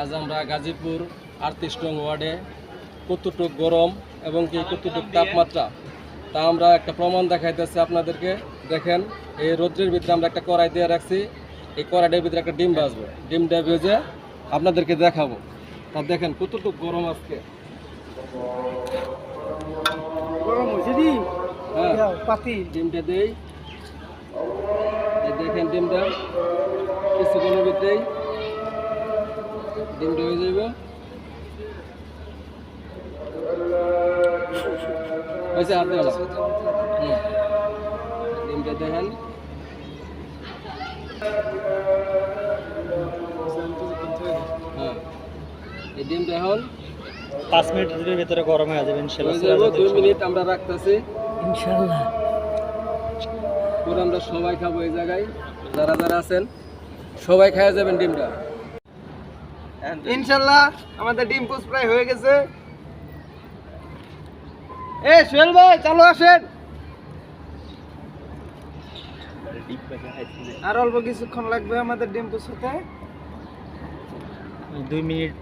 আজ আমরা গাজীপুর আটত্রিশ নং ওয়ার্ডে কতটুক গরম এবং কি কতটুক তাপমাত্রা? তা আমরা একটা প্রমাণ দেখাইতেছি আপনাদেরকে। দেখেন এই রৌদ্রের ভিতরে আমরা একটা কড়াই দিয়ে রাখছি। এই কড়াইটার ভিতরে একটা ডিম বাজবে ডিমটা ভেজে আপনাদেরকে দেখাবো। তা দেখেন কতটুক গরম আজকে? গরম হয়েছে দি হ্যাঁ। পাতি। ডিমটা দেই। দেখেন ডিমটা কিছুক্ষণের ভিতরেই ডিমটা হয়ে হয়েছে ডিমটা দেখেন। হ্যাঁ। এই ডিমটা এখন পাঁচ মিনিটের ভিতরে গরম হয়ে যাবে ইনশাল্লাহ। দুই মিনিট আমরা রাখতেছি। ইনশাল্লাহ। পুরো আমরা সবাই খাব এই জায়গায়। যারা যারা আছেন সবাই খাওয়া যাবেন ডিমটা। ইনশাল্লাহ আমাদের ডিম পোস্ট প্রায় হয়ে গেছে। এ, সোহেল ভাই, চালু আসেন। আর অল্প কিছুক্ষণ লাগবে আমাদের ডিম পোস্ট হতে। দুই মিনিট